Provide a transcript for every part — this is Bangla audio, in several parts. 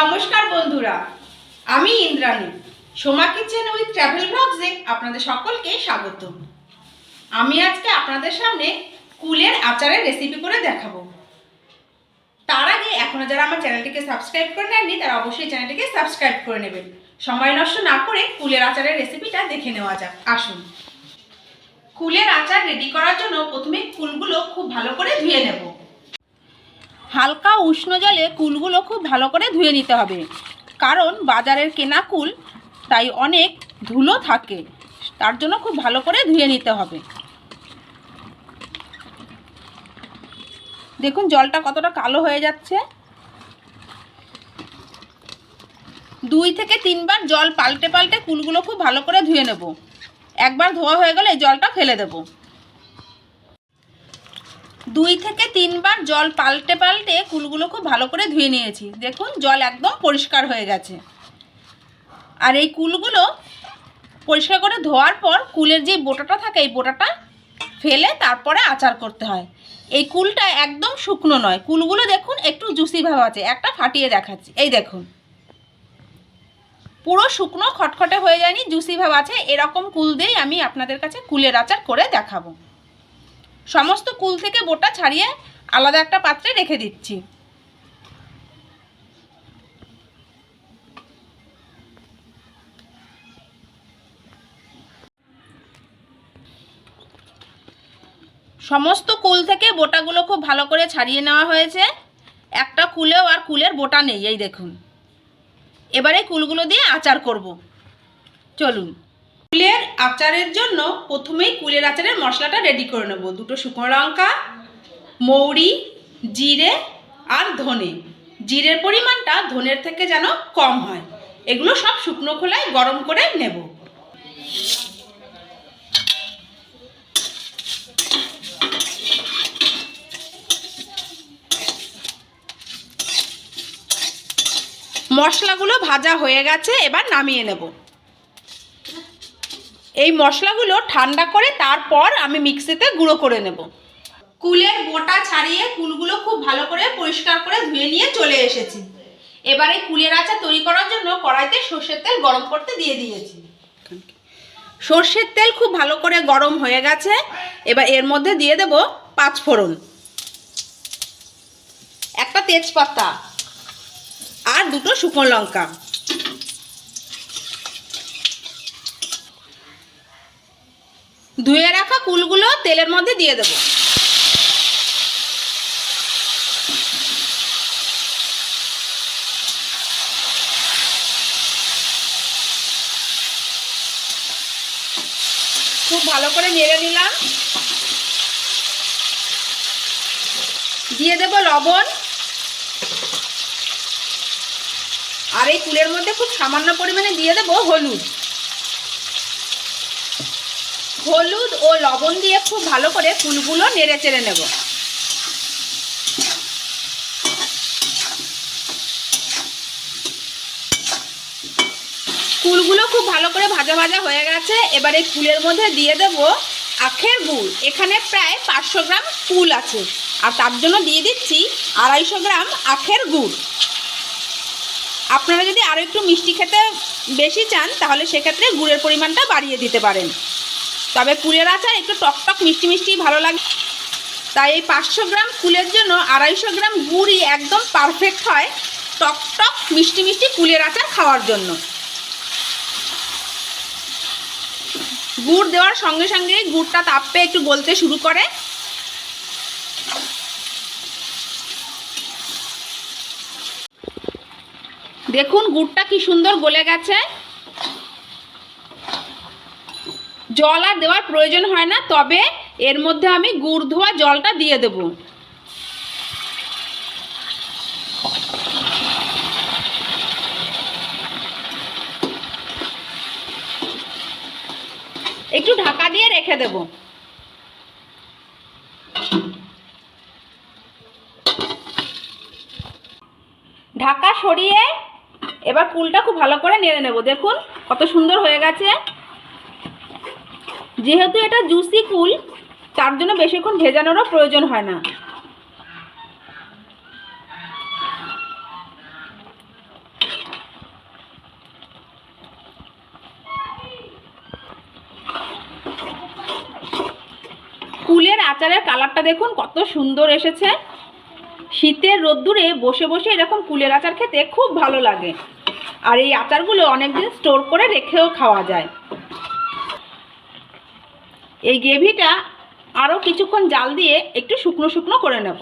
নমস্কার বন্ধুরা, আমি Indrani. Soma kitchen with travel ব্লগসে আপনাদের সকলকে স্বাগত আমি আজকে আপনাদের সামনে কুলের আচারের রেসিপি করে দেখাবো। তার আগে এখনও যারা আমার চ্যানেলটিকে সাবস্ক্রাইব করে নেননি, তারা অবশ্যই চ্যানেলটিকে সাবস্ক্রাইব করে নেবেন। সময় নষ্ট না করে কুলের আচারের রেসিপিটা দেখে নেওয়া যাক। আসুন। কুলের আচার রেডি করার জন্য প্রথমে কুলগুলো খুব ভালো করে ধুয়ে নেব। হালকা উষ্ণ জলে কুলগুলো খুব ভালো করে ধুয়ে নিতে হবে। কারণ বাজারের কেনা কুল তাই অনেক ধুলো থাকে, তার জন্য খুব ভালো করে ধুয়ে নিতে হবে। দেখুন জলটা কতটা কালো হয়ে যাচ্ছে। দুই থেকে তিনবার জল পাল্টে পাল্টে কুলগুলো খুব ভালো করে ধুয়ে নেব। একবার ধোয়া হয়ে গেলে জলটা ফেলে দেবো। দুই থেকে তিনবার জল পাল্টে পাল্টে কুলগুলো খুব ভালো করে ধুয়ে নিয়েছি। দেখুন, জল একদম পরিষ্কার হয়ে গেছে। আর এই কুলগুলো পরিষ্কার করে ধোয়ার পর কুলের যে বোটাটা থাকে, এই বোটাটা ফেলে তারপরে আচার করতে হয়। এই কুলটা একদম শুকনো নয়। কুলগুলো দেখুন, একটু জুসি ভাব আছে। একটা ফাটিয়ে দেখাচ্ছি। এই দেখুন। পুরো শুকনো, খটখটে হয়ে যায়নি, জুসি ভাব আছে। এরকম কুল দিয়েই আমি আপনাদের কাছে কুলের আচার করে দেখাবো। সমস্ত কুল থেকে বোটা ছাড়িয়ে আলাদা একটা পাত্রে রেখে দিচ্ছি। সমস্ত কুল থেকে বোটাগুলো খুব ভালো করে ছাড়িয়ে নেওয়া হয়েছে। একটা কুলেও আর কুলের বোটা নেই, এই দেখুন। এবারে কুলগুলো দিয়ে আচার করব। চলুন। কুলের আচারের জন্য প্রথমেই কুলের আচারের মশলাটা রেডি করে নেব। দুটো শুকনো লঙ্কা, মৌরি, জিরে আর ধনে। জিরের পরিমাণটা ধনের থেকে যেন কম হয়। এগুলো সব শুকনো খোলায় গরম করে নেব। মশলাগুলো ভাজা হয়ে গেছে, এবার নামিয়ে নেব। এই মশলাগুলো ঠান্ডা করে তারপর আমি মিক্সিতে গুঁড়ো করে নেব। কুলের বোটা ছাড়িয়ে কুলগুলো খুব ভালো করে পরিষ্কার করে ধুয়ে নিয়ে চলে এসেছি। এবারে কুলের আচার তৈরি করার জন্য কড়াইতে সর্ষের তেল গরম করতে দিয়ে দিয়েছি। সর্ষের তেল খুব ভালো করে গরম হয়ে গেছে। এবার এর মধ্যে দিয়ে দেব পাঁচ ফোড়ন। একটা তেজপাতা আর দুটো শুকনো লঙ্কা। ধুয়ে রাখা কুলগুলো তেলের মধ্যে দিয়ে দেব। খুব ভালো করে নেড়ে নিলাম। দিয়ে দেব লবণ। আর এই কুলের মধ্যে খুব সামান্য পরিমাণে দিয়ে দেবো হলুদ। হলুদ ও লবণ দিয়ে খুব ভালো করে ফুলগুলো নেড়ে চেড়ে নেব। ফুলগুলো খুব ভালো করে ভাজা ভাজা হয়ে গেছে। এবার ফুলের মধ্যে দিয়ে দেব আখের গুড়। এখানে প্রায় পাঁচশো গ্রাম ফুল আছে। আর তার জন্য দিয়ে দিচ্ছি আড়াইশো গ্রাম আখের গুড়। আপনারা যদি আরও একটু মিষ্টি খেতে বেশি চান, তাহলে সেক্ষেত্রে গুড়ের পরিমাণটা বাড়িয়ে দিতে পারেন। তবে কুলের আচার একটু টকটক মিষ্টি মিষ্টি ভালো লাগে। তাই এই পাঁচশো গ্রাম কুলের জন্য আড়াইশো গ্রাম গুড়ই একদম পারফেক্ট হয় টকটক মিষ্টি মিষ্টি কুলের আচার খাওয়ার জন্য। গুড় দেওয়ার সঙ্গে সঙ্গে গুড়টা তাপে একটু গলতে শুরু করে। দেখুন গুড়টা কি সুন্দর গলে গেছে। জল আর দেওয়ার প্রয়োজন হয় না, তবে এর মধ্যে আমি গুড় ধোয়া জলটা দিয়ে দেব। একটু ঢাকা দিয়ে রেখে দেব। ঢাকা সরিয়ে এবার কুলটা খুব ভালো করে নেড়ে নেব। দেখুন কত সুন্দর হয়ে গেছে। যেহেতু এটা জুসি কুল তার জন্য বেশিক্ষণ ভেজানোরও প্রয়োজন হয় না। কুলের আচারের কালারটা দেখুন, কত সুন্দর এসেছে। শীতের রোদ্দুরে বসে বসে এরকম কুলের আচার খেতে খুব ভালো লাগে। আর এই আচারগুলো অনেকদিন স্টোর করে রেখেও খাওয়া যায়। এই গ্রেভিটা আরও কিছুক্ষণ জাল দিয়ে একটু শুকনো শুকনো করে নেব।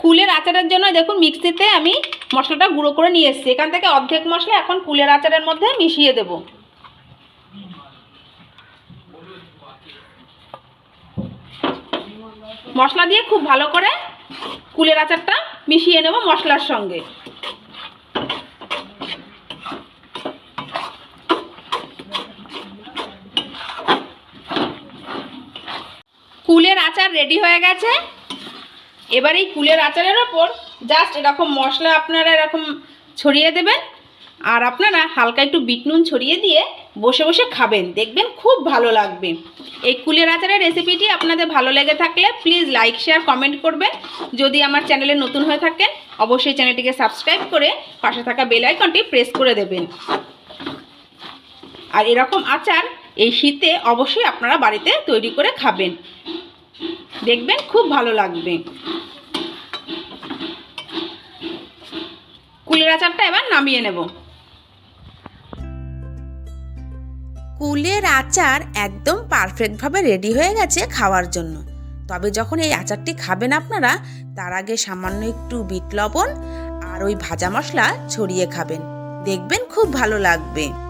কুলের আচারের জন্য দেখুন মিক্সিতে আমি মশলাটা গুঁড়ো করে নিয়ে এসেছি। এখান থেকে অর্ধেক মশলা এখন কুলের আচারের মধ্যে মিশিয়ে দেব। মশলা দিয়ে খুব ভালো করে কুলের আচারটা মিশিয়ে নেব মশলার সঙ্গে কুলের আচার রেডি হয়ে গেছে। এবার এই কুলের আচারের ওপর জাস্ট এরকম মশলা আপনারা এরকম ছড়িয়ে দেবেন। আর আপনারা হালকা একটু বিট নুন ছড়িয়ে দিয়ে বসে বসে খাবেন। দেখবেন খুব ভালো লাগবে। এই কুলের আচারের রেসিপিটি আপনাদের ভালো লেগে থাকলে প্লিজ লাইক শেয়ার কমেন্ট করবেন। যদি আমার চ্যানেলে নতুন হয়ে থাকেন, অবশ্যই চ্যানেলটিকে সাবস্ক্রাইব করে পাশে থাকা বেল আইকনটি প্রেস করে দেবেন। আর এরকম আচার এই শীতে অবশ্যই আপনারা বাড়িতে তৈরি করে খাবেন। দেখবেন খুব ভালো লাগবে। কুলের আচারটা এবার নামিয়ে নেব। কুলের আচার একদম পারফেক্টভাবে রেডি হয়ে গেছে খাওয়ার জন্য। তবে যখন এই আচারটি খাবেন আপনারা, তার আগে সামান্য একটু বিট লবণ আর ওই ভাজা মশলা ছড়িয়ে খাবেন। দেখবেন খুব ভালো লাগবে।